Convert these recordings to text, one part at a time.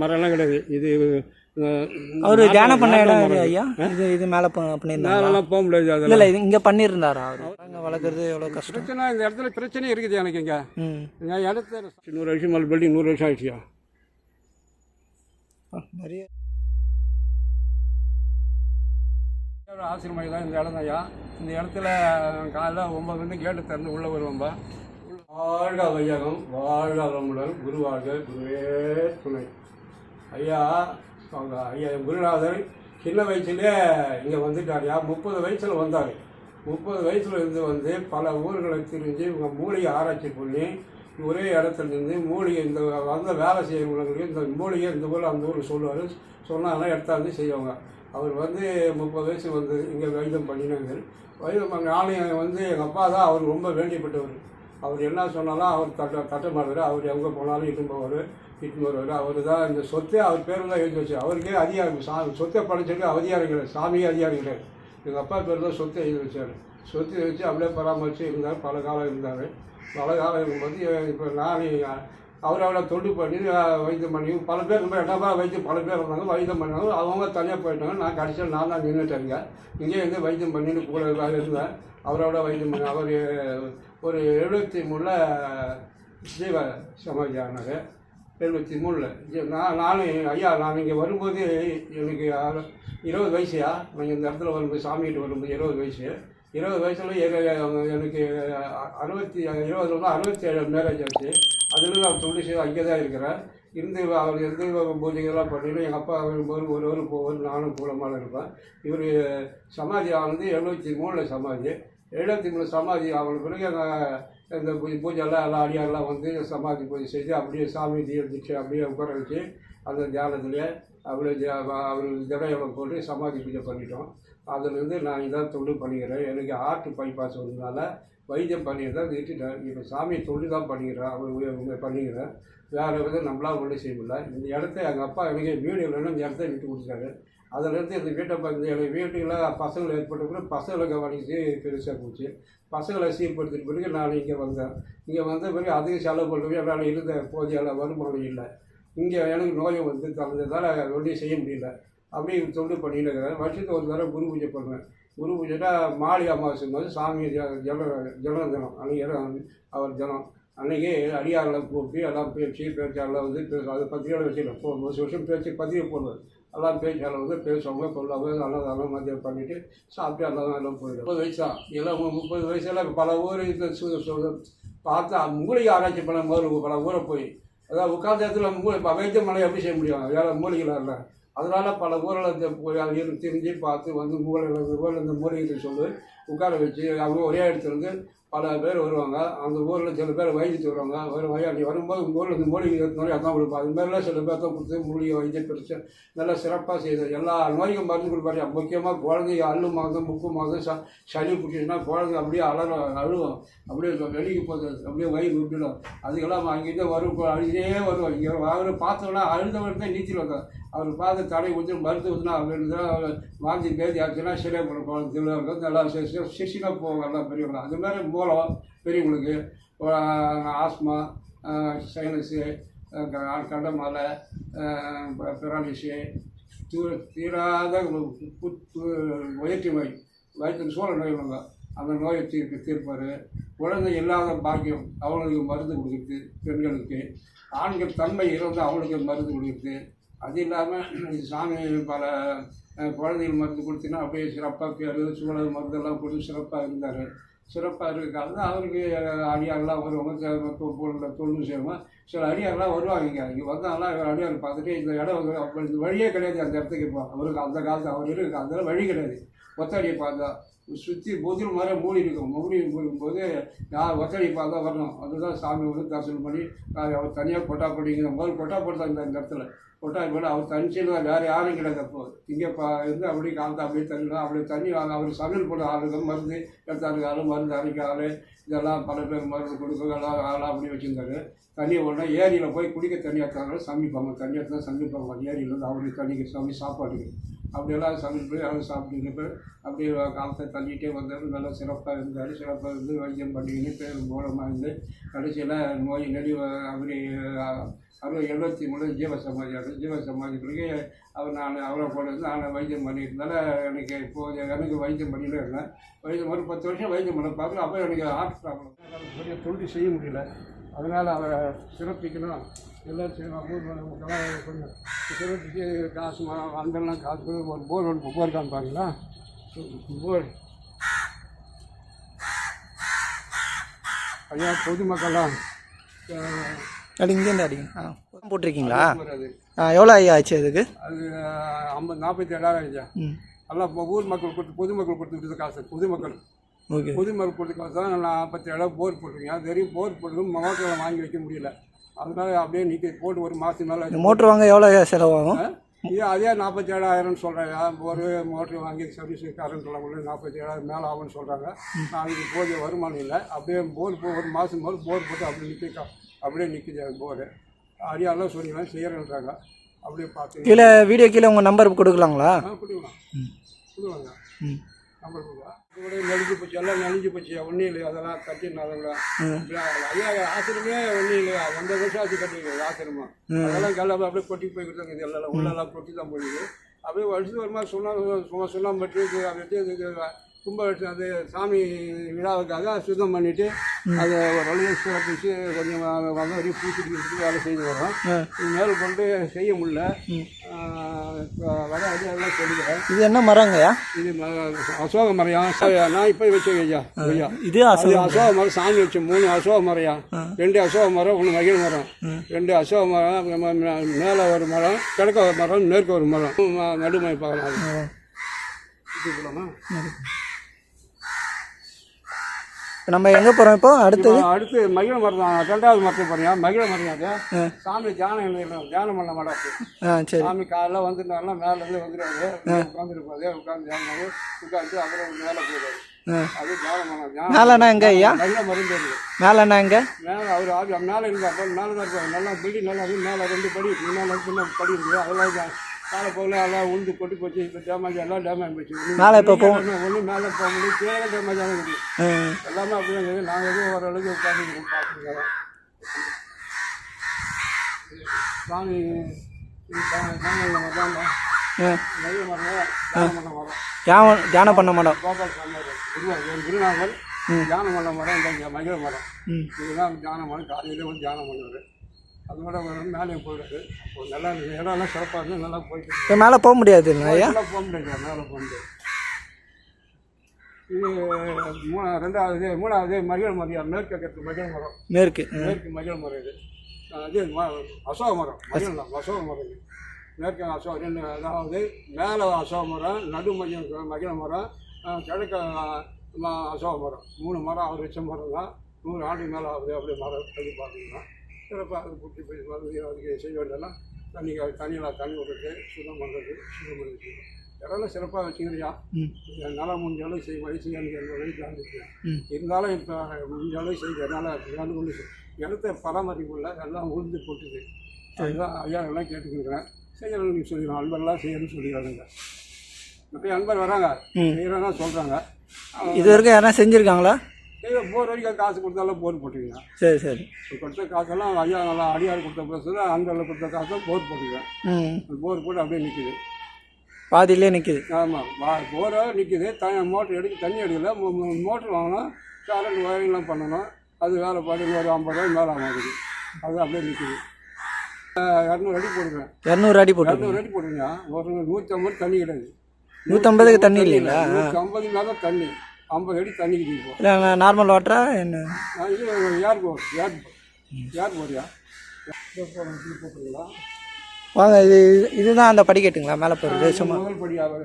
மரம்லாம் கிடையாது. இது அவர் தியானம் பண்ண இடம். ஐயா இது இது மேலே பண்ணியிருந்தாங்க போக முடியாது இல்லை இது இங்கே பண்ணியிருந்தாரா அவர்? அங்கே வளர்க்குறது எவ்வளோ கஷ்டம்? பிரச்சனை இந்த இடத்துல பிரச்சனை இருக்குது எனக்கு இங்கே. ம். என் இடத்துல நூறு வருஷம் மேலே பில்டிங் நூறு வருஷம் ஆயிடுச்சியா நிறைய. ஆசிரமம் தான் இந்த இடம் ஐயா. இந்த இடத்துல காலைல ஒன்பது வந்து கேட்டு திறந்து உள்ளே வருவோம்பா. வாழ்க வையகம் வாழ்க வளமுடன். குருவாழ்க குருவே துணை. ஐயா அவங்க ஐயா குருநாதர் சின்ன வயசுலேயே இங்கே வந்துட்டார்யா முப்பது வயசில் வந்தார். முப்பது வயசில் இருந்து வந்து பல ஊர்களை திரிஞ்சு இவங்க மூலிகை ஆராய்ச்சி பண்ணி ஒரே இடத்துல இருந்து மூலிகை இந்த வந்த வேலை செய்யறவங்களுக்கு இந்த மூலிகை இந்த ஊரில் அந்த ஊருக்கு சொல்லுவார். சொன்னாங்கன்னா எடுத்தாந்து செய்வாங்க. அவர் வந்து முப்பது வயசு வந்து இங்கே வைத்தியம் பண்ணினாங்க வைத்தியம் பண்ண ஆலயம் வந்து எங்கள் அப்பா தான் அவர் ரொம்ப வேண்டியப்பட்டவர் அவர் என்ன சொன்னாலும் அவர் தட்ட தட்ட மாட்டார். அவர் எங்கே போனாலும் இட்டுன்னு போவார் இட்டுன்னு வருவார். அவர் தான் இந்த சொத்தை அவர் பேரில் தான் எழுதி வச்சு அவருக்கே அதிகாரம். சா சொத்தை படைச்சிட்டு அதிகாரம் கிடையாது சாமியே அதிகாரம் கிடையாது எங்கள் அப்பா பேர் தான் சொத்தை எழுதி வச்சார். சொத்தை வச்சு அப்படியே பராமரித்து இருந்தார். பல காலம் இருந்தார். பல காலம் இருக்கும்போது இப்போ நான் அவரோட தொண்டு பண்ணி வைத்தியம் பண்ணி பல பேர் ரொம்ப இடமா வைத்தியம் பல பேர் வந்தாங்க வைத்தியம் பண்ணாங்க. அவங்க தனியாக போயிட்டாங்க. நான் கடைசியில் நான் தான் நின்றுட்டேங்க இங்கே இருந்து வைத்தியம் பண்ணிட்டு கூட வேற இருந்தேன் அவரோட வைத்தியம் பண்ணி அவர் ஒரு எழுபத்தி மூணில் ஜீவ சமாதி எழுபத்தி மூணில் நான் நானும் ஐயா நான் இங்கே வரும்போது எனக்கு இருபது வயசுயா நான் இந்த இடத்துல வரும்போது சாமிகிட்ட வரும்போது இருபது வயசு. இருபது வயசுல எனக்கு அறுபத்தி இருபதுல அறுபத்தி ஏழு மேரேஜ் ஆச்சு. அதுலேருந்து நான் தொழில் செய்து அங்கே தான் இருக்கிறேன் இருந்து அவர் இருந்து பூஜைகள்லாம் பண்ணிட்டு எங்கள் அப்பா வரும்போது ஒரு ஒரு போவார் நானும் கூலமாக இருப்பேன். இவர் சமாதி ஆனது எழுபத்தி மூணில் சமாதி. எழுபத்தி மூணு சமாதி அவனுக்கு பிறகு எங்கள் இந்த பூஜைலாம் எல்லாம் அடியாரெலாம் வந்து சமாதி பூஜை செய்து அப்படியே சாமி தீர்ந்துச்சு. அப்படியே உட்கார வச்சு அந்த தியானத்துலேயே அப்படியே தியா- அவர் ஜடையெல்லாம் போட்டு சமாதி பூஜை பண்ணிட்டோம். அதுலேருந்து நான் இதான் தொழில் பண்ணிக்கிறேன். எனக்கு ஆர்ட் பைபாஸ் வந்ததுனால வைத்தியம் பண்ணியிருந்தேன் விட்டுட்டேன். இப்போ சாமி தொழில் தான் பண்ணிக்கிறேன் அவங்க பண்ணிக்கிறேன். வேறு எதுவும் நம்மளால் ஒன்றும் செய்ய முடியல. இந்த இடத்த எங்கள் அப்பா எனக்கு வீடு இல்லைன்னு இந்த இடத்த விட்டு கொடுத்தாரு அதுலேருந்து இந்த வீட்டை பார்த்து எனக்கு வீட்டுல பசங்களை ஏற்பட்ட பிறகு பசங்களை கவனிச்சு பெருசாக போச்சு. பசங்களை சீர்படுத்தின பிறகு நான் இங்கே வந்தேன். இங்கே வந்த பிறகு அதிக செலவு பண்ணுறது என்னால் இருந்த போதிய வருமானம் இல்லை. இங்கே எனக்கு நோயை வந்து தகுந்ததால் ஒன்றும் செய்ய முடியல. அப்படியே தொண்டு பண்ணிட்டு இருக்கிறேன் வருஷத்துக்கு ஒரு தடவை குரு பூஜை பண்ணுவேன். குரு பூஜைனா மாலை அமாவாசை போது சாமி ஜல ஜன ஜன தினம் அன்றைக்கி அவர் தினம் அன்றைக்கி அடியாரில் கூப்பிட்டு எல்லாம் பேச்சு பேச்சாளர் வந்து பேச அது பத்திரிகையில் வச்சுல போ ஒரு வருஷம் பேச்சு பத்திரிகை போடுவார். எல்லாம் பேச்சாளர் வந்து பேசுவாங்க கொள்ளாங்க அன்னதானம் மதியம் பண்ணிவிட்டு சாப்பிட்டு அன்னதானம் எல்லாம் போயிடும் முப்பது வயசா? எல்லாம் முப்பது வயசில் பல ஊர் இந்த சு- சு- பார்த்தா மூலிகை ஆராய்ச்சி பண்ண போது பல ஊரை போய். அதாவது உட்காந்த இடத்துல மூளை இப்போ எப்படி செய்ய முடியும்? வேலை மூலிகைலாம் இல்லை அதனால் பல ஊரில் இந்த போய் தெரிஞ்சு பார்த்து வந்து மூலையில் இந்த ஊரில் இந்த மூலிகை சொல்லி உட்கார வச்சு அவங்க ஒரே இடத்துல இருந்து பல பேர் வருவாங்க. அந்த ஊரில் சில பேர் வைத்தியத்து வருவாங்க வரும் ஐயா வரும்போது உங்கள் ஊரில் இந்த மூலிகை நோய் அதான் கொடுப்பாங்க அது மாதிரிலாம் சில பேர் தான் கொடுத்து மூலிகை வைத்தியம் பிரித்து நல்லா சிறப்பாக செய்யுது எல்லா நோய்க்கும் மருந்து கொடுப்பாரு. முக்கியமாக குழந்தைங்க அள்ளு மாதம் முக்கு மாதம் ச சளி பிடிச்சிச்சுன்னா குழந்தை அப்படியே அலற அழுவோம். அப்படியே வெளியே போகுது. அப்படியே வயிறு விட்டுடும். அதுக்கெல்லாம் அங்கேருந்து வரும். அழுதே வருவோம் இங்கே அவர் பார்த்தோன்னா அழுதவர் தான் நீச்சல் வந்தார் அவர் பார்த்து தடை ஊற்றி மருந்து ஊற்றினா அவர் வாங்கி பேதி ஆச்சுன்னா சரியாக போகிற குழந்தை நல்லா சிசினா போவாங்க எல்லாம் பெரியவங்க அது மாதிரி மூலம் பெரியவங்களுக்கு. ஆஸ்மா சைனஸு கண்டமாலை பெராலிஸு தூ தீராத புத்து வயிற்று நோய் வயிற்று சூழல் நோய் வந்தாங்க அந்த நோயை தீர்க்க தீர்ப்பார். குழந்தை இல்லாத பாக்கியம் அவங்களுக்கு மருந்து கொடுக்குறது பெண்களுக்கு. ஆண்கள் தன்மை இருந்து அவங்களுக்கு மருந்து கொடுக்குறது அது இல்லாமல் சாமி பல குழந்தைகள் மருந்து கொடுத்தீங்கன்னா அப்படியே சிறப்பாக பேர் சூழல் மருந்தெல்லாம் கொடுத்து சிறப்பாக இருந்தார். சிறப்பாக இருக்காங்க அவருக்கு அடியாரெலாம் வருவாங்க. பொருளில் தொழில் செய்வாங்க. சில அடியாரெலாம் வருவாங்க இங்கே. இங்கே வந்தாங்கன்னா அடியார் பார்த்துட்டு இந்த இடம் வந்து இந்த வழியே கிடையாது அந்த இடத்துக்கு இப்போ அவருக்கு அந்த காலத்து அவர் இருக்கு அந்த வழி கிடையாது. ஒத்தடியை பார்த்தா சுற்றி புதிர் மாதிரி மூடி இருக்கும் மூடி போது யார் ஒத்தடி பார்த்தா வரணும். அதுதான் சாமி வந்து தரிசனம் பண்ணி அவர் தனியாக கொட்டா போட்டிங்கிற முதல் கொட்டா போட்டாங்க இந்த இடத்துல. கொட்டா போட்டு அவர் தனிச்சில் தான் வேறு யாரும் கிடையாது அப்போ. இங்கே பா இருந்து அப்படியே காலத்தை அப்படியே தண்ணி அப்படியே தண்ணி வாங்க அவர் சமையல் போட ஆளுங்க மருந்து எடுத்தாருக்கு ஆள் மருந்து அரைக்க ஆள். இதெல்லாம் பல பேர் மருந்து கொடுக்க எல்லாம் ஆளாக அப்படி வச்சுருந்தாரு. தண்ணியை உடனே ஏரியில் போய் குடிக்க தண்ணி எடுத்தாங்க சமைப்பாங்க தண்ணி எடுத்தால் சமைப்பாங்க ஏரியில் இருந்து அவருக்கு தண்ணிக்கு சமை சாப்பாட்டுக்கு அப்படியெல்லாம் சமையல் போய் அதை சாப்பிட்டுட்டு அப்படியே காலத்தை தள்ளிட்டே வந்தார் நல்லா சிறப்பாக இருந்தார் சிறப்பாக இருந்து வைத்தியம் பண்ணிக்கின்னு பேர் மூலமாக இருந்து கடைசியில் நோய் நெடி அப்படி அவர் எழுபத்தி மூணு ஜீவ சமாஜாரு ஜீவ சமாதி பிறகு அவர் நான் அவரை போல இருந்து நான் வைத்தியம் பண்ணியிருந்தால எனக்கு இப்போது எனக்கு வைத்தியம் பண்ணிட்டு இருந்தேன். வைத்தியம் ஒரு பத்து வருஷம் வைத்தியம் பண்ண பார்க்கல. அப்போ எனக்கு ஹார்ட் ப்ராப்ளம் பெரிய தொழில் செய்ய முடியல. அதனால் அவரை சிறப்பிக்கணும். எல்லாம் செய்யணும் கொஞ்சம் சிறப்பிச்சு காசு அந்தெல்லாம் காசு ஒரு போர் ஒன்று போர் காமிப்பாங்களா போர். ஐயா பொதுமக்கள்லாம் இங்கேருந்து அடிங்க. ஆ போட்டிருக்கீங்களா? ஆ எவ்வளோ ஐயா ஆச்சு அதுக்கு? அது ஐம்பது நாற்பத்தி ஏழாயிரம் ஐயா. எல்லாம் ஊர் மக்கள் கொடுத்து பொதுமக்கள் கொடுத்து விட்டது காசு பொதுமக்கள். ஓகே. தான் நான் நாற்பத்தி ஏழாயிரம் போர் போட்டிருக்கேன். அது வரையும் போர் போட்டு மகக்களை வாங்கி வைக்க முடியல. அதனால அப்படியே நிற்க போட்டு ஒரு மாதத்துக்கு மேலே மோட்ரு வாங்க எவ்வளோ செலவாகும்? இது அதே நாற்பத்தி ஏழாயிரம்னு சொல்கிறேன் ஒரு மோட்ரு வாங்கி சர்வீஸ் கரண்ட் உள்ள நாற்பத்தி ஏழாயிரம் மேலே ஆகும்னு சொல்கிறாங்க நாளைக்கு போதிய வருமானம் இல்லை. அப்படியே போர் போ ஒரு மாதம் போது போர் போட்டு அப்படியே நிற்க அப்படியே நிற்குது போர். அடியாலாம் சொல்லிக்கலாம் செய்கிறேன்றாங்க அப்படியே பார்த்து கீழே வீடியோ கீழே உங்கள் நம்பர் கொடுக்கலாங்களா? கொடுக்கலாம். கொடுவாங்க ம். நம்பர் கொடுக்கலாம் நெளிஞ்சு போச்சு எல்லாம் நெளிஞ்சு போச்சு. ஒன்றும் இல்லை அதெல்லாம் கட்டினாங்க ஐயா ஆசிரமே ஒன்றும் இல்லையா? ஒன்றரை வருஷம் ஆச்சு கட்டிருக்கு ஆசிரமம். அதெல்லாம் கிளம்ப அப்படியே கொட்டி போய் கொடுத்தாங்க எல்லாம் உள்ளெல்லாம் கொட்டி தான் போயிடுது அப்படியே வருஷத்துக்கு ஒரு மாதிரி சொன்னா சும்மா சொல்லாம பட்டு அப்படியே இது கும்ப அது சாமி விழாவுக்காக சுத்தம் பண்ணிட்டு அதை ஒரு வழியை சிறப்பிச்சு கொஞ்சம் வந்த வரையும் எடுத்து வேலை செய்து வரோம். மேலே கொண்டு செய்ய முடியல. வர சொல்லிக்கிறேன் இது என்ன மரங்கய்யா? இது அசோக மரம் நான் இப்போ வச்சேன் ஐயா ஐயா. இது அது அசோக மரம் சாமி வச்ச மூணு அசோக மரையா. ரெண்டு அசோக மரம் ஒன்று மகிழ் மரம். ரெண்டு அசோக மரம் மேலே ஒரு மரம் கிழக்க ஒரு மரம் மேற்கு ஒரு மரம். நடுமை பார்க்கலாம். இது போலாமா? நம்ம எங்கே போகிறோம் இப்போ? அடுத்து இப்போ அடுத்து மகிழ மரம் தான் ரெண்டாவது மரத்துக்கு போறியா? மகிழ மரம் சாமி தியானம் தியானம் பண்ண மாட்டோம் ஆ சரி. சாமி காலைல வந்துட்டாருன்னா மேலே இருந்து வந்துடுவாரு உட்காந்துருப்பாரு உட்காந்து தியானம் உட்காந்து அப்புறம் மேலே போயிடுவாரு. மேலேண்ணா எங்கே ஐயா? மேலேண்ணா எங்கே? மேலே அவர் ஆவி மேலே இருந்தா மேலே தான் இருப்பாங்க நல்லா பில்டிங் நல்லா இருக்கு. மேலே ரெண்டு படி பின்ன படி இருக்குது அதெல்லாம் காலை போகல எல்லாம் உளுந்து கொட்டி போச்சு இப்போ டேமேஜ் எல்லாம் டேமேஜ் போச்சு. மேலே இப்போ போ ஒன்றும் மேலே போக முடியும் கீழே டேமேஜ் ஆகுது ஆ. எல்லாமே அப்படி தான் இருக்குது. நாங்கள் எதுவும் ஓரளவுக்கு உட்காந்து பார்த்துருக்கிறோம் சாமி மரம் தியானம் பண்ண மரம். தியானம் தியானம் பண்ண மாட்டோம் குருநாதர். தியானம் பண்ண மரம் இந்த மகிழ மரம். இதுதான் தியானம் பண்ணி காலையில வந்து தியானம் பண்ணுவார் அதோட ஒரு மேலே போயிடுது அப்போ நல்லா இருக்கு. இடம் எல்லாம் சிறப்பாக இருந்து நல்லா போயிட்டு மேலே போக ஐயா நல்லா போக முடியாது. மேலே போக முடியாது. இது மூணா ரெண்டாவது மூணாவது மகிழ மரம். மேற்கு கட்டு மகிழ மரம்? மேற்கு. மேற்கு மகிழ மரம் இது. இது அசோக மரம். மகிழ் அசோக மரம் இது. மேற்கு அசோக ரெண்டு அதாவது மேலே அசோக மரம் நடு மகிழ மகிழ மரம் கிழக்க அசோக மரம். மூணு மரம் அவர் வச்ச மரம் தான். நூறு ஆண்டு மேலே ஆகுது. அப்படியே மரம் பண்ணி பார்த்தீங்கன்னா சிறப்பாக அது குட்டி போய் வந்து அதுக்கு செய்ய வேண்டியதெல்லாம் தண்ணி தண்ணியெல்லாம் தண்ணி விடுறது சுத்தம் பண்ணுறது சுத்தம் பண்ணி இதெல்லாம் சிறப்பாக வச்சுக்கிறியா? நல்லா முடிஞ்ச அளவு செய்ய வயசு எனக்கு எந்த வயசு ம். இருந்தாலும் இப்போ முடிஞ்ச அளவு செய்கிறதுனால எல்லாம் ஒன்று இடத்த பராமரிப்புள்ள எல்லாம் உளுந்து போட்டுது அதுதான் ஐயா எல்லாம் கேட்டுக்கிறேன் செய்யணும்னு சொல்லிடுறோம் அன்பரெல்லாம் செய்யணும்னு சொல்லிடுறாங்க. நிறைய அன்பர் வராங்க ம். செய்கிறதா சொல்கிறாங்க இது வரைக்கும் யாரா செஞ்சுருக்காங்களா? செய்ய போர் வரைக்கும் காசு கொடுத்தாலும் போர் போட்டுக்கங்க சரி சரி. கொடுத்த காசெல்லாம் ஐயா நல்லா அடியார் கொடுத்த பிறகு அந்த கொடுத்த காசை போர் போட்டுக்கிறேன் ம். போர் போட்டு அப்படியே நிற்குது பாதியிலே நிற்கிது ஆமாம் வா போரோ நிற்குது த மோட்ரு எடுக்க தண்ணி எடுக்கல. மோ- மோ- மோட்ரு வாங்கணும். கரண்ட் ஒயரிங்லாம் பண்ணணும். அது வேலை பாட்டு ஒரு ஐம்பது ரூபாய் மேலே ஆகுது. அது அப்படியே நிற்குது இரநூறு அடி போடுவேன் இரநூறு அடி போட்டு இரநூறு அடி போடுங்க ஒரு நூற்றி ஐம்பது தண்ணி கிடையாது நூற்றம்பதுக்கு தண்ணி இல்லைங்களா? நூற்றி ஐம்பது மேலே தண்ணி. ஐம்பது அடி தண்ணி கிடைக்கும் இல்லை நார்மல் வாட்டரா என்ன? இது ஏர் போர் ஏர் ஏர் போரியா? வாங்க இது இது- இதுதான் அந்த படிக்கட்டுங்களா மேலே போகிறது சும்மா. முதல் படி அது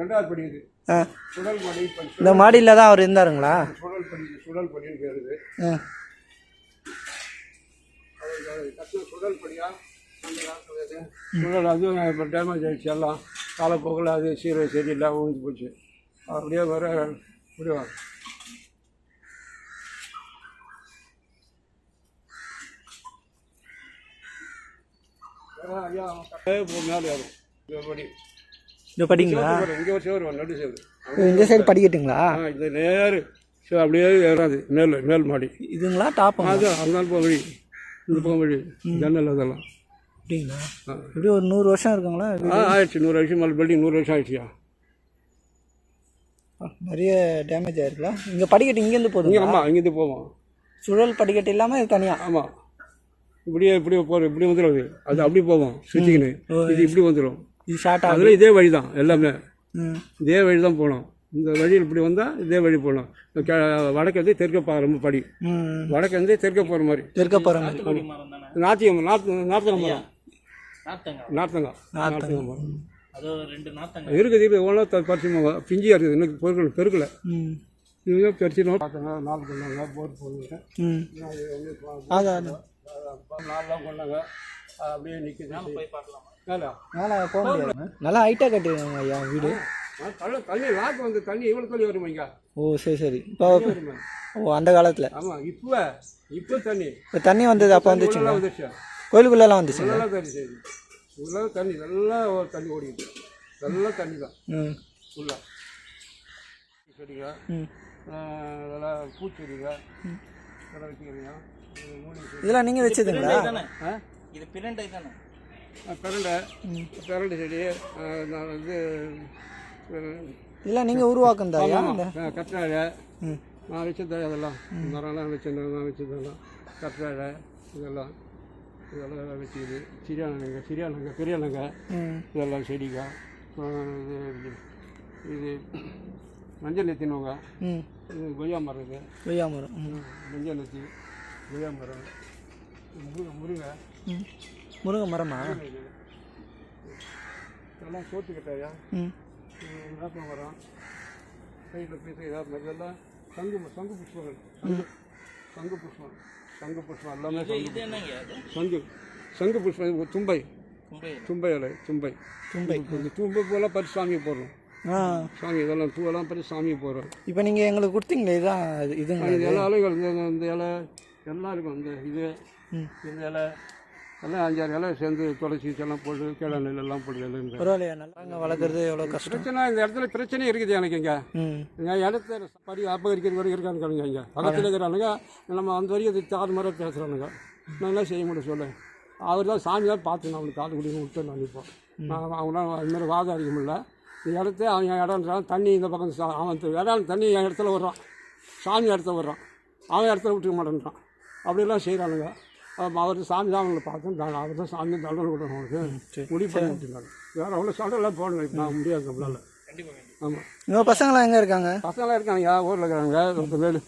ரெண்டாவது படி இது. ஆ. சுடல் படி இந்த மாடியில் தான் அவர் இருந்தாருங்களா? சுடல் படி சுடல் படின்னு பேர் இது. ஆ. சுடல் படியா. சுடல் அதுவும் இப்போ டேமேஜ் ஆகிடுச்சு எல்லாம். காலப்போக்கில் அது சீரை சரியில்லை ஊழ்ந்து போச்சு. அப்படியே வர ஏறும் இந்த படி. இந்த படிங்களா? இந்த சைடு படிக்கட்டுங்களா? ஆ இந்த நேரு. சரி அப்படியே ஏறாது. மேல் மேல் மாடி. இதுங்களா டாப்புங்களா அது அந்த போக வழி. இந்த போக வழி. ஜன்னல் அதெல்லாம். அப்படிங்களா? ஆ. எப்படி ஒரு நூறு வருஷம் இருக்குங்களா? இது ஆ ஆயிடுச்சு. நூறு வருஷம் மேலே பில்டிங் நூறு வருஷம் ஆயிடுச்சியா? நிறைய டேமேஜ் ஆயிருக்குல்ல? இங்கே படிக்கட்டு இங்கேருந்து இங்கே போதுங்களா ஆமாம் இங்கேருந்து போவோம். சுழல் படிக்கட்டு இல்லாமல் இது தனியாக ஆமாம் இப்படியே இப்படி போகிற இப்படி வந்துடும் அது. அது அப்படி போவோம் சுற்றிக்கின்னு இது இப்படி வந்துடும் இது ஷார்ட் அதில் இதே வழி தான் எல்லாமே இதே வழி தான் போகணும் இந்த வழியில் இப்படி வந்தால் இதே வழி போகணும் வடக்கு தெற்க பா ரொம்ப படி. ம். வடக்கு வந்து தெற்க போகிற மாதிரி. தெற்க போகிற மாதிரி. நாத்தியம் நாற்று நார்த்தங்க மரம். நாத்தங்க நார்த்தங்க மரம். அது ஒரு ரெண்டு நாத்தங்க இருக்குது இப்போ எவ்வளோ பறிச்சுமாங்க பிஞ்சியாக இருக்குது இன்னும் பெருக்கல. பெருக்கல இதுவே பறிச்சிடும் பார்த்தங்க நாலு கொண்டாங்க போர் போடுங்க ம். அதான் நாலாம் கொண்டாங்க. அப்படியே நிற்குது போய் பார்க்கலாமா? மேலே மேலே போக முடியாதுங்க நல்லா ஹைட்டாக கட்டிருக்காங்க ஐயா வீடு. தள்ளி தண்ணி லாக்கு வந்து தண்ணி இவ்வளோ தண்ணி வருமா இங்கே? ஓ சரி சரி. இப்போ ஓ அந்த காலத்தில். ஆமாம் இப்போ இப்போ தண்ணி. இப்போ தண்ணி வந்தது அப்போ வந்துச்சுங்களா உள்ளெல்லாம் வந்துருச்சு? கோயிலுக்குள்ளெல்லாம் வந்துச்சுங்களா நல்லா தண்ணி சரி உள்ள தண்ணி நல்லா தண்ணி ஓடிட்டு நல்லா தண்ணி தான் ம். உள்ள செடிங்க. ம். ஆஹ் அதெல்லாம் வச்சுக்கிறீங்க மூலிகை செடி. இதெல்லாம் நீங்கள் வச்சதுங்களா தானே? ஆ? இது பிரண்டை தானே? பிரண்டை. பிரண்டை செடி. நான் வந்து இதெல்லாம் நீங்கள் உருவாக்குந்தா கற்றாழை. ம். நான் வச்சது அதெல்லாம். மரம்லாம் வச்சிருந்தேன் நான் வச்சதெல்லாம் கற்றாழை இதெல்லாம். இதெல்லாம் வச்சுது சிரியானங்க பெரியானங்க ம். இதெல்லாம் செடிங்க இது இது மஞ்சள் நெத்தினுவாங்க இது கொய்யா மரம் இது. கொய்யா மரம். மஞ்சள் நெத்தி கொய்யா மரம் முருங்கை முருங்கை மரமா? இது. இதெல்லாம் சோத்து கட்டாயா? வேப்ப மரம். சைடில் ஏதாவது இதெல்லாம் சங்கு சங்கு புஷ்பங்கள். சங்கு சங்கு புஷ்பம். சங்கு புஷ்பம் எல்லாமே சங்கு இது என்னங்க சங்கு சங்கு புஷ்பம் தும்பை. தும்பை இலை தும்பை. தும்பை. தும்பை பூவெல்லாம் பறித்து சாமியை போடுறோம். ஆ. சாமி இதெல்லாம் பூவெல்லாம் பறித்து சாமியை போடுறோம். இப்போ நீங்கள் எங்களுக்கு கொடுத்தீங்களே இதுதான் இது- எல்லா இலைகள் இந்த இலை எல்லாம் இருக்கும். இந்த இது இந்த இலை எல்லாம் அஞ்சாறு இலை சேர்ந்து துளசி எல்லாம் போட்டு கிழங்கு எல்லாம் போட்டு பரவாயில்லையா? நல்லா வளர்க்குறது எவ்வளோ கஷ்டம். பிரச்சனை இந்த இடத்துல பிரச்சனை இருக்குது எனக்கு இங்கே. என் இடத்த படி அபகரிக்கிறது வரைக்கும் இருக்கான்னு கேளுங்க இங்கே. பக்கத்தில் இருக்கிறானுங்க நம்ம அந்த வரைக்கும் தாறு முறை பேசுகிறானுங்க நான் என்ன செய்ய முடியும் சொல்ல? அவர் தான் சாமி தான் பார்த்து நான் அவனுக்கு காது குடிக்க விட்டு நான் இப்போ. நான் அவங்களாம் அது மாதிரி வாதம் அடிக்க முடியல. இந்த இடத்த அவன் என் இடம்ன்றான் தண்ணி இந்த பக்கம் அவன் இடம் தண்ணி என் இடத்துல வர்றான். சாமி இடத்துல வர்றான். அவன் இடத்துல விட்டுக்க மாட்டேன்றான். அப்படியெல்லாம் செய்கிறானுங்க அவர் சாமி தான் அவங்களை பார்த்தேன் நான் அவர் தான் சாமி தண்டனை கொடுக்கணும் அவனுக்கு. முடிவு பண்ணி விட்டுருந்தாங்க வேறு அவ்வளோ சண்டைலாம் போடணும் இப்போ நான் முடியாது நம்மளால ஆமாம் உங்கள் பசங்களாம் எங்கே இருக்காங்க? பசங்களாம் இருக்காங்க ஊரில் இருக்கிறாங்க இந்த வேலு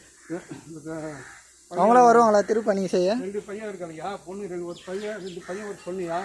அவங்களாம் வருவாங்களா? திருப்பணி செய்ய? ரெண்டு பையன் இருக்காங்கய்யா பொண்ணு? ரெண்டு ஒரு பையன் ரெண்டு பையன் ஒரு பொண்ணுயா